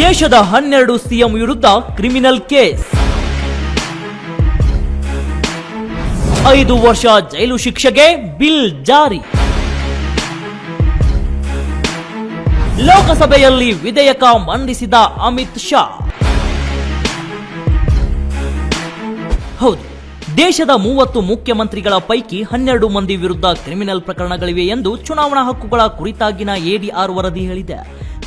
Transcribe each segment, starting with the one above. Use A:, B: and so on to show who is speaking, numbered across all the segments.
A: ದೇಶದ ಹನ್ನೆರಡು ಸಿಎಂ ವಿರುದ್ಧ ಕ್ರಿಮಿನಲ್ ಕೇಸ್. ಐದು ವರ್ಷ ಜೈಲು ಶಿಕ್ಷೆಗೆ ಬಿಲ್ ಜಾರಿ. ಲೋಕಸಭೆಯಲ್ಲಿ ವಿಧೇಯಕ ಮಂಡಿಸಿದ ಅಮಿತ್ ಶಾ. ಹೌದು, ದೇಶದ ಮೂವತ್ತು ಮುಖ್ಯಮಂತ್ರಿಗಳ ಪೈಕಿ ಹನ್ನೆರಡು ಮಂದಿ ವಿರುದ್ಧ ಕ್ರಿಮಿನಲ್ ಪ್ರಕರಣಗಳಿವೆ ಎಂದು ಚುನಾವಣಾ ಹಕ್ಕುಗಳ ಕುರಿತಾಗಿನ ಎಡಿಆರ್ ವರದಿ ಹೇಳಿದೆ.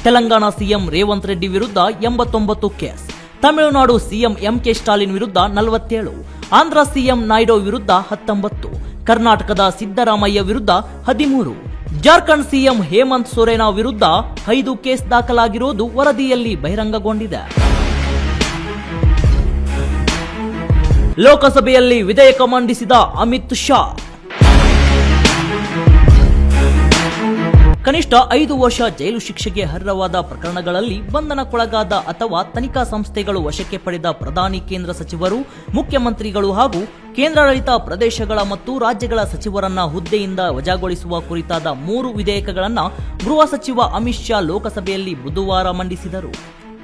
A: ತೆಲಂಗಾಣ ಸಿಎಂ ರೇವಂತ್ ರೆಡ್ಡಿ ವಿರುದ್ಧ ಎಂಬತ್ತೊಂಬತ್ತು case. Tamil Nadu CM M K Stalin ವಿರುದ್ಧ ನಲವತ್ತೇಳು. ಆಂಧ್ರ ಸಿಎಂ ನಾಯ್ಡು ವಿರುದ್ಧ ಹತ್ತೊಂಬತ್ತು. ಕರ್ನಾಟಕದ ಸಿದ್ದರಾಮಯ್ಯ ವಿರುದ್ಧ ಹದಿಮೂರು. ಜಾರ್ಖಂಡ್ ಸಿಎಂ ಹೇಮಂತ್ ಸೊರೇನ ವಿರುದ್ಧ ಐದು ಕೇಸ್ ದಾಖಲಾಗಿರುವುದು ವರದಿಯಲ್ಲಿ ಬಹಿರಂಗಗೊಂಡಿದೆ. ಲೋಕಸಭೆಯಲ್ಲಿ ವಿಧೇಯಕ ಮಂಡಿಸಿದ ಅಮಿತ್ ಶಾ. ಕನಿಷ್ಠ ಐದು ವರ್ಷ ಜೈಲು ಶಿಕ್ಷೆಗೆ ಅರ್ಹವಾದ ಪ್ರಕರಣಗಳಲ್ಲಿ ಬಂಧನಕ್ಕೊಳಗಾದ ಅಥವಾ ತನಿಖಾ ಸಂಸ್ಥೆಗಳು ವಶಕ್ಕೆ ಪಡೆದ ಪ್ರಧಾನಿ ಕೇಂದ್ರ ಸಚಿವರು, ಮುಖ್ಯಮಂತ್ರಿಗಳು ಹಾಗೂ ಕೇಂದ್ರಾಡಳಿತ ಪ್ರದೇಶಗಳ ಮತ್ತು ರಾಜ್ಯಗಳ ಸಚಿವರನ್ನ ಹುದ್ದೆಯಿಂದ ವಜಾಗೊಳಿಸುವ ಕುರಿತಾದ ಮೂರು ವಿಧೇಯಕಗಳನ್ನು ಗೃಹ ಸಚಿವ ಅಮಿತ್ ಶಾ ಲೋಕಸಭೆಯಲ್ಲಿ ಬುಧವಾರ ಮಂಡಿಸಿದರು.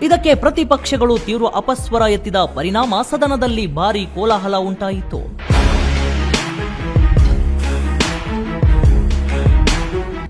A: ಇದಕ್ಕೆ ಪ್ರತಿಪಕ್ಷಗಳು ತೀವ್ರ ಅಪಸ್ವರ ಎತ್ತಿದ ಪರಿಣಾಮ ಸದನದಲ್ಲಿ ಭಾರೀ ಕೋಲಾಹಲ ಉಂಟಾಯಿತು.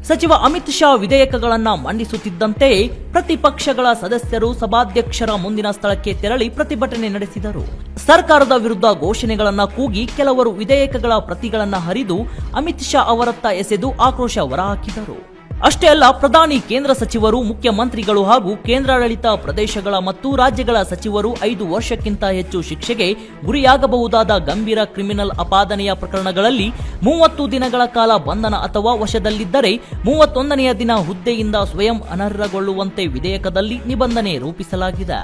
A: ಸಚಿವ ಅಮಿತ್ ಶಾ ವಿಧೇಯಕಗಳನ್ನು ಮಂಡಿಸುತ್ತಿದ್ದಂತೆ ಪ್ರತಿಪಕ್ಷಗಳ ಸದಸ್ಯರು ಸಭಾಧ್ಯಕ್ಷರ ಮುಂದಿನ ಸ್ಥಳಕ್ಕೆ ತೆರಳಿ ಪ್ರತಿಭಟನೆ ನಡೆಸಿದರು. ಸರ್ಕಾರದ ವಿರುದ್ಧ ಘೋಷಣೆಗಳನ್ನು ಕೂಗಿ ಕೆಲವರು ವಿಧೇಯಕಗಳ ಪ್ರತಿಗಳನ್ನು ಹರಿದು ಅಮಿತ್ ಶಾ ಅವರತ್ತ ಎಸೆದು ಆಕ್ರೋಶ ಹೊರಹಾಕಿದರು ಅಷ್ಟೇ ಅಲ್ಲ, ಪ್ರಧಾನಿ, ಕೇಂದ್ರ ಸಚಿವರು, ಮುಖ್ಯಮಂತ್ರಿಗಳು ಹಾಗೂ ಕೇಂದ್ರಾಡಳಿತ ಪ್ರದೇಶಗಳ ಮತ್ತು ರಾಜ್ಯಗಳ ಸಚಿವರು ಐದು ವರ್ಷಕ್ಕಿಂತ ಹೆಚ್ಚು ಶಿಕ್ಷೆಗೆ ಗುರಿಯಾಗಬಹುದಾದ ಗಂಭೀರ ಕ್ರಿಮಿನಲ್ ಅಪಾದನೆಯ ಪ್ರಕರಣಗಳಲ್ಲಿ ಮೂವತ್ತು ದಿನಗಳ ಕಾಲ ಬಂಧನ ಅಥವಾ ವಶದಲ್ಲಿದ್ದರೆ ಮೂವತ್ತೊಂದನೆಯ ದಿನ ಹುದ್ದೆಯಿಂದ ಸ್ವಯಂ ಅನರ್ಹಗೊಳ್ಳುವಂತೆ ವಿಧೇಯಕದಲ್ಲಿ ನಿಬಂಧನೆ ರೂಪಿಸಲಾಗಿದೆ.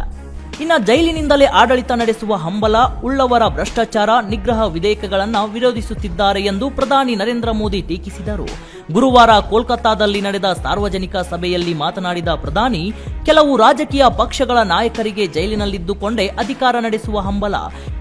A: ಇನ್ನು ಜೈಲಿನಿಂದಲೇ ಆಡಳಿತ ನಡೆಸುವ ಹಂಬಲ, ಉಳ್ಳವರ ಭ್ರಷ್ಟಾಚಾರ, ನಿಗ್ರಹ ವಿಧೇಯಕಗಳನ್ನು ವಿರೋಧಿಸುತ್ತಿದ್ದಾರೆ ಎಂದು ಪ್ರಧಾನಿ ನರೇಂದ್ರ ಮೋದಿ ಟೀಕಿಸಿದರು. ಗುರುವಾರ ಕೋಲ್ಕತ್ತಾದಲ್ಲಿ ನಡೆದ ಸಾರ್ವಜನಿಕ ಸಭೆಯಲ್ಲಿ ಮಾತನಾಡಿದ ಪ್ರಧಾನಿ, ಕೆಲವು ರಾಜಕೀಯ ಪಕ್ಷಗಳ ನಾಯಕರಿಗೆ ಜೈಲಿನಲ್ಲಿದ್ದುಕೊಂಡೇ ಅಧಿಕಾರ ನಡೆಸುವ ಹಂಬಲ.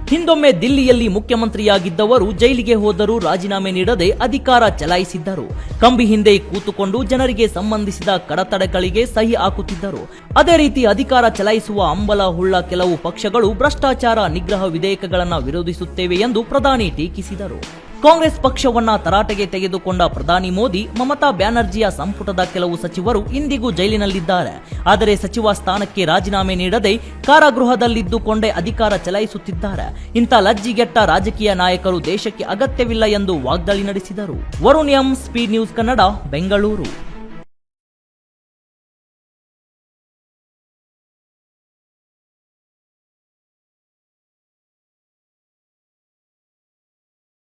A: ಹಿಂದೊಮ್ಮೆ ದಿಲ್ಲಿಯಲ್ಲಿ ಮುಖ್ಯಮಂತ್ರಿಯಾಗಿದ್ದವರು ಜೈಲಿಗೆ ಹೋದರೂ ರಾಜೀನಾಮೆ ನೀಡದೆ ಅಧಿಕಾರ ಚಲಾಯಿಸಿದ್ದರು. ಕಂಬಿ ಹಿಂದೆ ಕೂತುಕೊಂಡು ಜನರಿಗೆ ಸಂಬಂಧಿಸಿದ ಕಡತಡೆಗಳಿಗೆ ಸಹಿ ಹಾಕುತ್ತಿದ್ದರು. ಅದೇ ರೀತಿ ಅಧಿಕಾರ ಚಲಾಯಿಸುವ ಹಂಬಲ ಉಳ್ಳ ಕೆಲವು ಪಕ್ಷಗಳು ಭ್ರಷ್ಟಾಚಾರ ನಿಗ್ರಹ ವಿಧೇಯಕಗಳನ್ನು ವಿರೋಧಿಸುತ್ತೇವೆ ಎಂದು ಪ್ರಧಾನಿ ಟೀಕಿಸಿದರು. ಕಾಂಗ್ರೆಸ್ ಪಕ್ಷವನ್ನ ತರಾಟೆಗೆ ತೆಗೆದುಕೊಂಡ ಪ್ರಧಾನಿ ಮೋದಿ, ಮಮತಾ ಬ್ಯಾನರ್ಜಿಯ ಸಂಪುಟದ ಕೆಲವು ಸಚಿವರು ಇಂದಿಗೂ ಜೈಲಿನಲ್ಲಿದ್ದಾರೆ. ಆದರೆ ಸಚಿವ ಸ್ಥಾನಕ್ಕೆ ರಾಜೀನಾಮೆ ನೀಡದೆ ಕಾರಾಗೃಹದಲ್ಲಿದ್ದುಕೊಂಡೇ ಅಧಿಕಾರ ಚಲಾಯಿಸುತ್ತಿದ್ದಾರೆ. ಇಂಥ ಲಜ್ಜಿಗೆಟ್ಟ ರಾಜಕೀಯ ನಾಯಕರು ದೇಶಕ್ಕೆ ಅಗತ್ಯವಿಲ್ಲ ಎಂದು ವಾಗ್ದಾಳಿ ನಡೆಸಿದರು. Varun M speed news Kannada, Bengaluru.